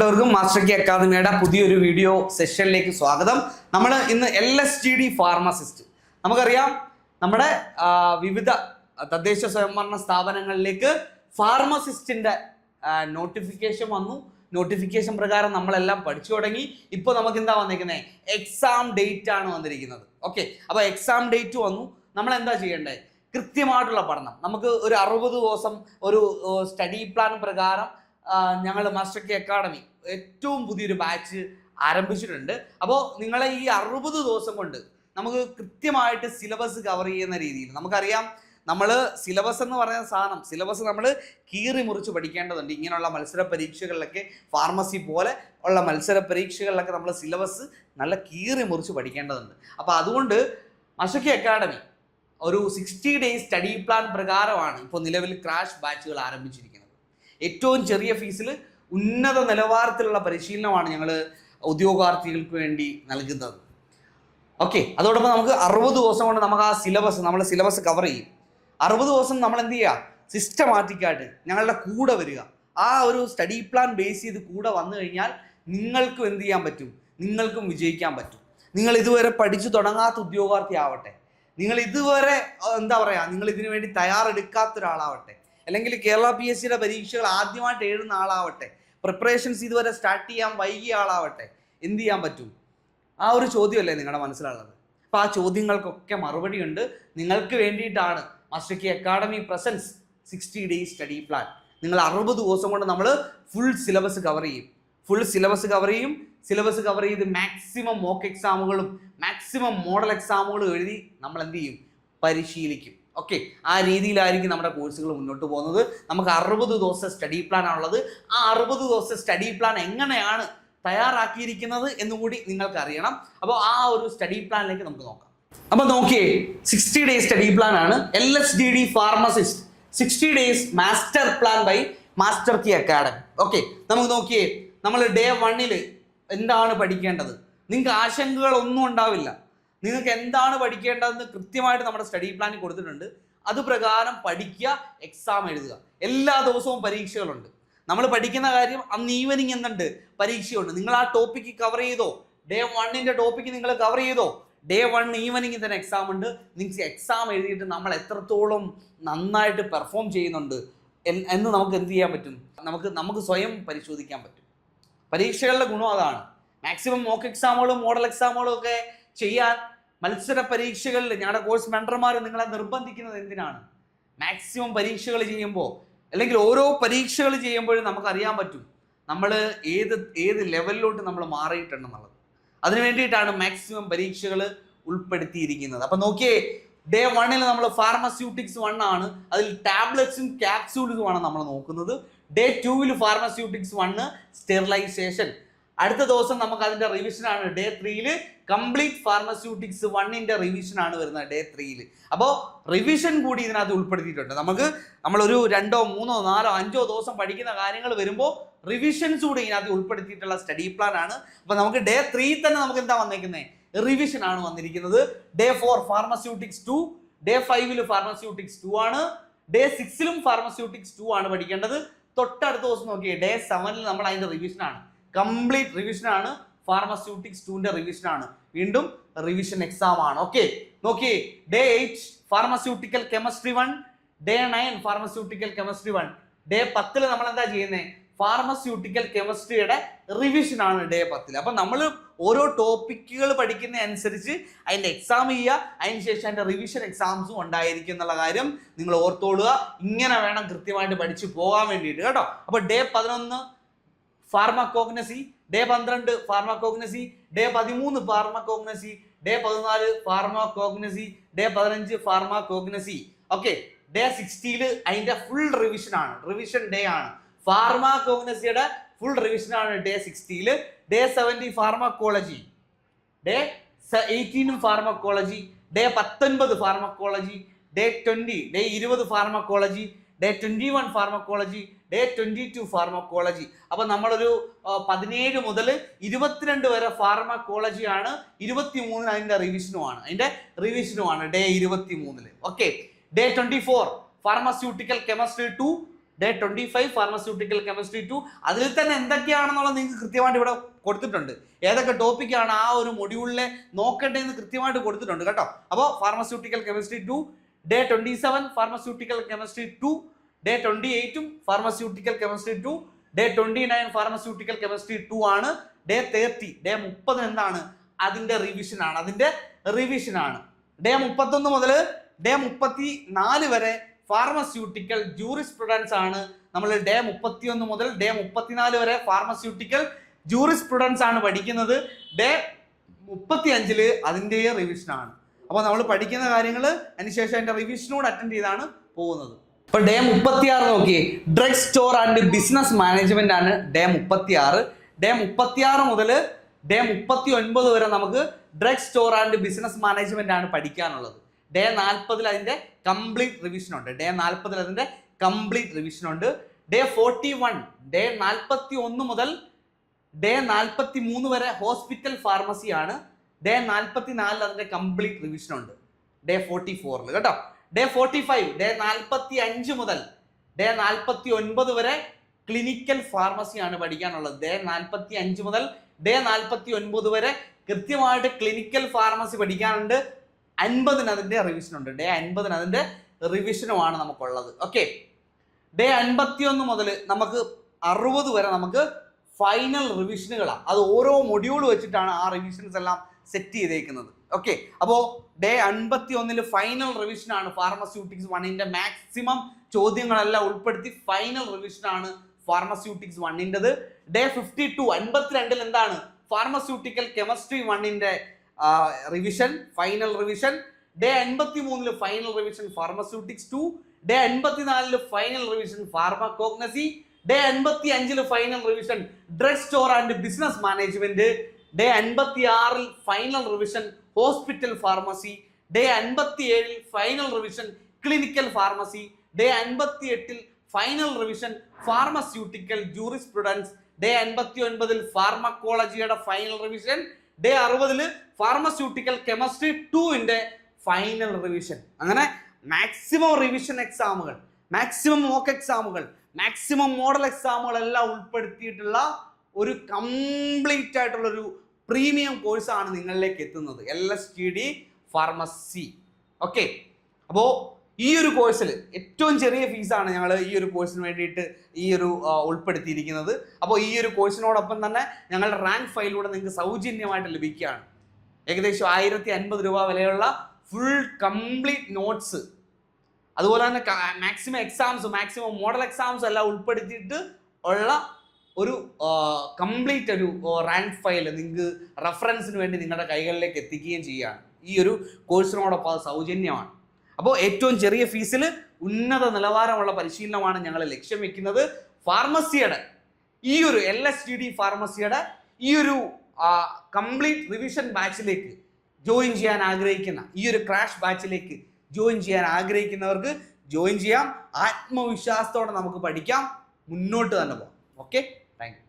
പ്രിയപ്പെട്ടവർക്കും master K അക്കാദമിയുടെ പുതിയൊരു വീഡിയോ സെഷനിലേക്ക് സ്വാഗതം. നമ്മൾ ഇന്ന് L S G D pharmacist നമുക്കറിയാം നമ്മുടെ വിവിധ തദ്ദേശ സ്വയംഭരണ സ്ഥാപനങ്ങളിലേക്ക് ഫാർമസിസ്റ്റിന്റെ നോട്ടിഫിക്കേഷൻ വന്നു. നോട്ടിഫിക്കേഷൻ പ്രകാരം നമ്മളെല്ലാം പഠിച്ചു തുടങ്ങി. ഇപ്പോൾ നമുക്ക് എന്താ വന്നിരിക്കുന്നത് എക്സാം ഡേറ്റ് ആണ് വന്നിരിക്കുന്നത്. ഓക്കെ അപ്പോൾ എക്സാം ഡേറ്റ് വന്നു. നമ്മൾ എന്താ ചെയ്യേണ്ടത് കൃത്യമായിട്ടുള്ള പഠനം. നമുക്ക് ഒരു അറുപത് ദിവസം ഒരു സ്റ്റഡി പ്ലാൻ പ്രകാരം ഞങ്ങൾ മാസ്റ്റർ കെ അക്കാഡമി ഏറ്റവും പുതിയൊരു ബാച്ച് ആരംഭിച്ചിട്ടുണ്ട്. അപ്പോൾ നിങ്ങളെ ഈ അറുപത് ദിവസം കൊണ്ട് നമുക്ക് കൃത്യമായിട്ട് സിലബസ് കവർ ചെയ്യുന്ന രീതിയിൽ നമുക്കറിയാം നമ്മൾ സിലബസ് എന്ന് പറയുന്ന സാധനം സിലബസ് നമ്മൾ കീറി മുറിച്ച് പഠിക്കേണ്ടതുണ്ട്. ഇങ്ങനെയുള്ള മത്സര പരീക്ഷകളിലൊക്കെ ഫാർമസി പോലെ ഉള്ള മത്സര പരീക്ഷകളിലൊക്കെ നമ്മൾ സിലബസ് നല്ല കീറി മുറിച്ച് പഠിക്കേണ്ടതുണ്ട്. അപ്പോൾ അതുകൊണ്ട് മഷക്കി അക്കാഡമി ഒരു സിക്സ്റ്റി ഡേയ്സ് സ്റ്റഡി പ്ലാൻ പ്രകാരമാണ് ഇപ്പോൾ നിലവിൽ ക്രാഷ് ബാച്ചുകൾ ആരംഭിച്ചിരിക്കുന്നത്. ഏറ്റവും ചെറിയ ഫീസിൽ ഉന്നത നിലവാരത്തിലുള്ള പരിശീലനമാണ് ഞങ്ങൾ ഉദ്യോഗാർത്ഥികൾക്ക് വേണ്ടി നൽകുന്നത്. ഓക്കെ അതോടൊപ്പം നമുക്ക് അറുപത് ദിവസം കൊണ്ട് നമുക്ക് ആ സിലബസ് നമ്മൾ സിലബസ് കവർ ചെയ്യും. അറുപത് ദിവസം നമ്മൾ എന്ത് ചെയ്യുക? സിസ്റ്റമാറ്റിക്കായിട്ട് ഞങ്ങളുടെ കൂടെ വരിക. ആ ഒരു സ്റ്റഡി പ്ലാൻ ബേസ് ചെയ്ത് കൂടെ വന്നു കഴിഞ്ഞാൽ നിങ്ങൾക്കും എന്ത് ചെയ്യാൻ പറ്റും? നിങ്ങൾക്കും വിജയിക്കാൻ പറ്റും. നിങ്ങൾ ഇതുവരെ പഠിച്ചു തുടങ്ങാത്ത ഉദ്യോഗാർത്ഥി ആവട്ടെ. നിങ്ങൾ ഇതുവരെ എന്താ പറയുക നിങ്ങൾ ഇതിനു വേണ്ടി തയ്യാറെടുക്കാത്ത ഒരാളാവട്ടെ. അല്ലെങ്കിൽ കേരള പി എസ് സിയുടെ പരീക്ഷകൾ ആദ്യമായിട്ട് എഴുതുന്ന ആളാവട്ടെ പ്രിപ്പറേഷൻസ് ഇതുവരെ സ്റ്റാർട്ട് ചെയ്യാൻ വൈകിയ ആളാവട്ടെ എന്ത് ചെയ്യാൻ പറ്റും? ആ ഒരു ചോദ്യമല്ലേ നിങ്ങളുടെ മനസ്സിലുള്ളത്. അപ്പോൾ ആ ചോദ്യങ്ങൾക്കൊക്കെ മറുപടി ഉണ്ട് നിങ്ങൾക്ക് വേണ്ടിയിട്ടാണ് master key academy presents sixty days study plan നിങ്ങൾ അറുപത് ദിവസം കൊണ്ട് നമ്മൾ ഫുൾ സിലബസ് കവർ ചെയ്യും. ഫുൾ സിലബസ് കവർ ചെയ്യും. സിലബസ് കവർ ചെയ്ത് മാക്സിമം മോക്ക് എക്സാമുകളും മാക്സിമം മോഡൽ എക്സാമുകളും എഴുതി നമ്മൾ എന്ത് ചെയ്യും? പരിശീലിക്കും. ഓക്കെ ആ രീതിയിലായിരിക്കും നമ്മുടെ കോഴ്സുകൾ മുന്നോട്ട് പോകുന്നത്. നമുക്ക് അറുപത് ദിവസത്തെ സ്റ്റഡി പ്ലാൻ ആണുള്ളത്. ആ അറുപത് ദിവസത്തെ സ്റ്റഡി പ്ലാൻ എങ്ങനെയാണ് തയ്യാറാക്കിയിരിക്കുന്നത് എന്നുകൂടി നിങ്ങൾക്ക് അറിയണം അപ്പോൾ ആ ഒരു സ്റ്റഡി പ്ലാനിലേക്ക് നമുക്ക് നോക്കാം. അപ്പൊ നോക്കിയേ സിക്സ്റ്റി ഡേയ്സ് സ്റ്റഡി പ്ലാൻ ആണ്. L S D D pharmacist sixty days master plan by master key academy okay നമുക്ക് നോക്കിയേ നമ്മൾ ഡേ വണ്ണിൽ എന്താണ് പഠിക്കേണ്ടത്? നിങ്ങൾക്ക് ആശങ്കകളൊന്നും ഉണ്ടാവില്ല. നിങ്ങൾക്ക് എന്താണ് പഠിക്കേണ്ടതെന്ന് കൃത്യമായിട്ട് നമ്മുടെ സ്റ്റഡി പ്ലാനിൽ കൊടുത്തിട്ടുണ്ട്. അത് പ്രകാരം പഠിക്കുക എക്സാം എഴുതുക. എല്ലാ ദിവസവും പരീക്ഷകളുണ്ട്. നമ്മൾ പഠിക്കുന്ന കാര്യം അന്ന് ഈവനിങ് എന്തുണ്ട് പരീക്ഷയുണ്ട്. നിങ്ങൾ ആ ടോപ്പിക്ക് കവർ ചെയ്തോ? ഡേ വണ്ണിന്റെ ടോപ്പിക്ക് നിങ്ങൾ കവർ ചെയ്തോ? ഡേ വൺ ഈവനിങ് തന്നെ എക്സാം ഉണ്ട്. നിങ്ങൾക്ക് എക്സാം എഴുതിയിട്ട് നമ്മൾ എത്രത്തോളം നന്നായിട്ട് പെർഫോം ചെയ്യുന്നുണ്ട് എന്ന് നമുക്ക് എന്ത് ചെയ്യാൻ പറ്റും? നമുക്ക് നമുക്ക് സ്വയം പരിശോധിക്കാൻ പറ്റും. പരീക്ഷകളുടെ ഗുണം അതാണ്. മാക്സിമം മോക്ക് എക്സാമുകളും മോഡൽ എക്സാമുകളും ഒക്കെ ചെയ്യാൻ മത്സര പരീക്ഷകളിൽ ഞങ്ങളുടെ കോഴ്സ് മെൻഡർമാർ നിങ്ങളെ നിർബന്ധിക്കുന്നത് എന്തിനാണ്? മാക്സിമം പരീക്ഷകൾ ചെയ്യുമ്പോൾ അല്ലെങ്കിൽ ഓരോ പരീക്ഷകൾ ചെയ്യുമ്പോഴും നമുക്ക് അറിയാൻ പറ്റും നമ്മൾ ഏത് ഏത് ലെവലിലോട്ട് നമ്മൾ മാറിയിട്ടുണ്ടെന്നുള്ളത് അതിനു വേണ്ടിയിട്ടാണ് മാക്സിമം പരീക്ഷകൾ ഉൾപ്പെടുത്തിയിരിക്കുന്നത്. അപ്പം നോക്കിയേ ഡേ വണ്ണിൽ നമ്മൾ ഫാർമസ്യൂട്ടിക്സ് വൺ ആണ്. അതിൽ ടാബ്ലറ്റ്സും ക്യാപ്സ്യൂൾസും ആണ് നമ്മൾ നോക്കുന്നത്. ഡേ ടൂവിൽ ഫാർമസ്യൂട്ടിക്സ് വണ്ണ് സ്റ്റെറിലൈസേഷൻ അടുത്ത ദിവസം നമുക്ക് അതിന്റെ റിവിഷനാണ് ഡേ ത്രീയിൽ കംപ്ലീറ്റ് ഫാർമസ്യൂട്ടിക്സ് വണ്ണിന്റെ റിവിഷൻ ആണ് വരുന്നത് ഡേ ത്രീയിൽ അപ്പോൾ റിവിഷൻ കൂടി ഇതിനകത്ത് ഉൾപ്പെടുത്തിയിട്ടുണ്ട്. നമുക്ക് നമ്മളൊരു രണ്ടോ മൂന്നോ നാലോ അഞ്ചോ ദിവസം പഠിക്കുന്ന കാര്യങ്ങൾ വരുമ്പോൾ റിവിഷൻസ് കൂടി ഇതിനകത്ത് ഉൾപ്പെടുത്തിയിട്ടുള്ള സ്റ്റഡി പ്ലാൻ ആണ്. അപ്പോൾ നമുക്ക് ഡേ ത്രീ തന്നെ നമുക്ക് എന്താ വന്നേക്കുന്നത് റിവിഷൻ ആണ് വന്നിരിക്കുന്നത്. Day four pharmaceutics two day ഫൈവിൽ ഫാർമസ്യൂട്ടിക്സ് ടു ആണ്. ഡേ സിക്സിലും ഫാർമസ്യൂട്ടിക്സ് ടു ആണ് പഠിക്കേണ്ടത്. തൊട്ടടുത്ത ദിവസം നോക്കിയേ ഡേ സെവനിൽ നമ്മൾ അതിന്റെ റിവിഷനാണ് കംപ്ലീറ്റ് റിവിഷനാണ് ഫാർമസ്യൂട്ടിക്സ് ടുവിന്റെ റിവിഷൻ ആണ്. വീണ്ടും റിവിഷൻ എക്സാം ആണ്. ഓക്കെ നോക്കിയേ day eight pharmaceutical chemistry one day nine pharmaceutical chemistry one day പത്തിൽ നമ്മൾ എന്താ ചെയ്യുന്നത് ഫാർമസ്യൂട്ടിക്കൽ കെമിസ്ട്രിയുടെ റിവിഷൻ ആണ് ഡേ പത്തിൽ അപ്പൊ നമ്മൾ ഓരോ ടോപ്പിക്കുകൾ പഠിക്കുന്ന അനുസരിച്ച് അതിന്റെ എക്സാം ചെയ്യുക. അതിന് ശേഷം അതിന്റെ റിവിഷൻ എക്സാംസും ഉണ്ടായിരിക്കും എന്നുള്ള കാര്യം നിങ്ങൾ ഓർത്തോളുക. ഇങ്ങനെ വേണം കൃത്യമായിട്ട് പഠിച്ചു പോകാൻ വേണ്ടിയിട്ട്. കേട്ടോ? അപ്പൊ ഡേ പതിനൊന്ന് ഫാർമക്കോഗ്നസി ഡേ പന്ത്രണ്ട് ഫാർമക്കോഗ്നസി ഡേ പതിമൂന്ന് ഫാർമക്കോഗ്നസി ഡേ പതിനാല് ഫാർമക്കോഗ്നസി ഡേ പതിനഞ്ച് ഫാർമക്കോഗ്നസി ഓക്കെ ഡേ സിക്സ്റ്റിയിൽ അതിന്റെ ഫുൾ റിവിഷൻ ആണ്. റിവിഷൻ ഡേ ആണ്. ഫാർമാകോഗ്നസിയുടെ ഫുൾ റിവിഷൻ ആണ് ഡേ സിക്സ്റ്റിയിൽ ഡേ സെവന്റി ഫാർമക്കോളജി. ഡേ എയ്റ്റീനും ഫാർമക്കോളജി. ഡേ പത്തൊൻപത് ഫാർമക്കോളജി. ഡേ ട്വന്റി ഡേ ഇരുപത് pharmacology. Day twenty one pharmacology. Day twenty two pharmacology അപ്പോൾ നമ്മളൊരു പതിനേഴ് മുതൽ ഇരുപത്തിരണ്ട് വരെ ഫാർമക്കോളജി ആണ് ഇരുപത്തി മൂന്നിന് അതിന്റെ റിവിഷനുമാണ് അതിന്റെ റിവിഷനുമാണ് ഡേ ഇരുപത്തി മൂന്നിൽ okay day twenty four pharmaceutical chemistry two day twenty five pharmaceutical chemistry two അതിൽ തന്നെ എന്തൊക്കെയാണെന്നുള്ളത് നിങ്ങൾക്ക് കൃത്യമായിട്ട് ഇവിടെ കൊടുത്തിട്ടുണ്ട്. ഏതൊക്കെ ടോപ്പിക്കാണ് ആ ഒരു മൊഡ്യൂളിലെ നോക്കേണ്ടതെന്ന് കൃത്യമായിട്ട് കൊടുത്തിട്ടുണ്ട് കേട്ടോ. അപ്പോൾ pharmaceutical chemistry two day twenty seven pharmaceutical chemistry two day twenty എയ്റ്റും pharmaceutical chemistry two day twenty nine pharmaceutical chemistry two ആണ്. ഡേ തേർട്ടി ഡേ മുപ്പത് എന്താണ്? അതിന്റെ റിവിഷൻ ആണ്. അതിന്റെ റിവിഷൻ ആണ്. ഡേ മുപ്പത്തൊന്ന് മുതൽ ഡേ മുപ്പത്തി നാല് വരെ ഫാർമസ്യൂട്ടിക്കൽ ജൂറിസ്പ്രുഡൻസ് ആണ്. നമ്മൾ ഡേ മുപ്പത്തിയൊന്ന് മുതൽ ഡേ മുപ്പത്തിനാല് വരെ ഫാർമസ്യൂട്ടിക്കൽ ജൂറിസ്പ്രുഡൻസ് ആണ് പഠിക്കുന്നത്. ഡേ മുപ്പത്തി അഞ്ചിൽ അതിന്റെ റിവിഷനാണ് അപ്പോൾ നമ്മൾ പഠിക്കുന്ന കാര്യങ്ങൾ അതിനുശേഷം അതിന്റെ റിവിഷനോട് അറ്റൻഡ് ചെയ്താണ് പോകുന്നത്. ഇപ്പൊ ഡേ മുപ്പത്തി ആറ് നോക്കിയേ drug store and business management ആണ് ഡേ മുപ്പത്തി ആറ് ഡേ മുപ്പത്തി ആറ് മുതൽ ഡേ മുപ്പത്തി ഒൻപത് വരെ നമുക്ക് drug store and business management ആണ് പഠിക്കാനുള്ളത്. ഡേ നാൽപ്പതിൽ അതിന്റെ കംപ്ലീറ്റ് റിവിഷൻ ഉണ്ട്. ഡേ നാൽപ്പതിൽ അതിന്റെ കംപ്ലീറ്റ് റിവിഷൻ ഉണ്ട്. ഡേ ഫോർട്ടി വൺ ഡേ നാൽപ്പത്തി ഒന്ന് മുതൽ ഡേ നാൽപ്പത്തി മൂന്ന് വരെ ഹോസ്പിറ്റൽ ഫാർമസി ആണ്. ഡേ നാൽപ്പത്തി നാലിൽ അതിന്റെ കംപ്ലീറ്റ് റിവിഷൻ ഉണ്ട്. ഡേ ഫോർട്ടി ഫോറിൽ കേട്ടോ? ഡേ ഫോർട്ടി ഫൈവ് ഡേ നാൽപ്പത്തി അഞ്ച് മുതൽ ഡേ നാൽപ്പത്തി ഒൻപത് വരെ ക്ലിനിക്കൽ ഫാർമസിയാണ് പഠിക്കാനുള്ളത്. ഡേ നാൽപ്പത്തി അഞ്ച് മുതൽ ഡേ നാൽപ്പത്തി ഒൻപത് വരെ കൃത്യമായിട്ട് ക്ലിനിക്കൽ ഫാർമസി പഠിക്കാനുണ്ട്. അൻപതിന് അതിന്റെ റിവിഷൻ ഉണ്ട്. ഡേ അൻപതിന് അതിന്റെ റിവിഷനുമാണ് നമുക്കുള്ളത്. ഓക്കെ ഡേ അൻപത്തി ഒന്ന് മുതൽ നമുക്ക് അറുപത് വരെ നമുക്ക് ഫൈനൽ റിവിഷനുകളാണ് അത് ഓരോ മൊഡ്യൂൾ വെച്ചിട്ടാണ് ആ റിവിഷൻസ് എല്ലാം സെറ്റ് ചെയ്തേക്കുന്നത്. ഓക്കെ അപ്പോ ഡേ അൻപത്തി ഒന്നിൽ ഫൈനൽ റിവിഷൻ ആണ് ഫാർമസ്യൂട്ടിക്സ് വണ്ണിന്റെ മാക്സിമം ചോദ്യങ്ങളെല്ലാം ഉൾപ്പെടുത്തി ഫൈനൽ റിവിഷൻ ആണ് ഫാർമസ്യൂട്ടിക്സ് വണ്ണിന്റെത് ഡേ ഫിഫ്റ്റി ടു അൻപത്തിരണ്ടിൽ എന്താണ്? ഫാർമസ്യൂട്ടിക്കൽ കെമിസ്ട്രി വണ്ണിന്റെ റിവിഷൻ ഫൈനൽ റിവിഷൻ ഡേ അൻപത്തി മൂന്നിൽ final revision pharmaceutics two day അൻപത്തിനാലിൽ final revision pharmacognosy day അൻപത്തി അഞ്ചിൽ final revision drug store and business management day അൻപത്തി ആറിൽ final revision hospital pharmacy. Day അൻപത്തി ഏഴിൽ final revision clinical pharmacy. Day അൻപത്തി എട്ടിൽ final revision pharmaceutical jurisprudence. Day അൻപത്തി ഒൻപതിൽ ഫാർമക്കോളജിയുടെ ഫൈനൽ റിവിഷൻ. ഡേ അറുപതിൽ ഫാർമസ്യൂട്ടിക്കൽ കെമിസ്ട്രി ടുവിന്റെ ഫൈനൽ റിവിഷൻ. അങ്ങനെ മാക്സിമം റിവിഷൻ എക്സാമുകൾ മാക്സിമം മോക്ക് എക്സാമുകൾ മാക്സിമം മോഡൽ എക്സാമുകൾ എല്ലാം ഉൾപ്പെടുത്തിയിട്ടുള്ള ഒരു കംപ്ലീറ്റ് ആയിട്ടുള്ള ഒരു പ്രീമിയം കോഴ്സാണ് നിങ്ങളിലേക്ക് എത്തുന്നത്. L S T D pharmacy. Okay അപ്പോൾ ഈ ഒരു കോഴ്സിൽ ഏറ്റവും ചെറിയ ഫീസാണ് ഞങ്ങൾ ഈ ഒരു കോഴ്സിന് വേണ്ടിയിട്ട് ഈ ഒരു ഉൾപ്പെടുത്തിയിരിക്കുന്നത്. അപ്പോൾ ഈ ഒരു കോഴ്സിനോടൊപ്പം തന്നെ ഞങ്ങളുടെ റാങ്ക് ഫയലിലൂടെ നിങ്ങൾക്ക് സൗജന്യമായിട്ട് ലഭിക്കുകയാണ്. ഏകദേശം ആയിരത്തി അൻപത് രൂപ വിലയുള്ള ഫുൾ കംപ്ലീറ്റ് നോട്ട്സ് അതുപോലെ തന്നെ maximum exams maximum model exams എല്ലാം ഉൾപ്പെടുത്തിയിട്ട് ഉള്ള ഒരു കംപ്ലീറ്റ് ഒരു റാങ്ക് ഫയൽ നിങ്ങൾക്ക് റെഫറൻസിന് വേണ്ടി നിങ്ങളുടെ കൈകളിലേക്ക് എത്തിക്കുകയും ചെയ്യുകയാണ്. ഈ ഒരു കോഴ്സിനോടൊപ്പം അത് സൗജന്യമാണ്. അപ്പോൾ ഏറ്റവും ചെറിയ ഫീസിൽ ഉന്നത നിലവാരമുള്ള പരിശീലനമാണ് ഞങ്ങൾ ലക്ഷ്യം വെക്കുന്നത്. ഫാർമസിയുടെ ഈ ഒരു എൽ എസ് ഡി ഡി ഫാർമസിയുടെ ഈ ഒരു കംപ്ലീറ്റ് റിവിഷൻ ബാച്ചിലേക്ക് ജോയിൻ ചെയ്യാൻ ആഗ്രഹിക്കുന്ന ഈ ഒരു ക്രാഷ് ബാച്ചിലേക്ക് ജോയിൻ ചെയ്യാൻ ആഗ്രഹിക്കുന്നവർക്ക് ജോയിൻ ചെയ്യാം. ആത്മവിശ്വാസത്തോടെ നമുക്ക് പഠിക്കാം. മുന്നോട്ട് തന്നെ പോകാം. Okay Thank you.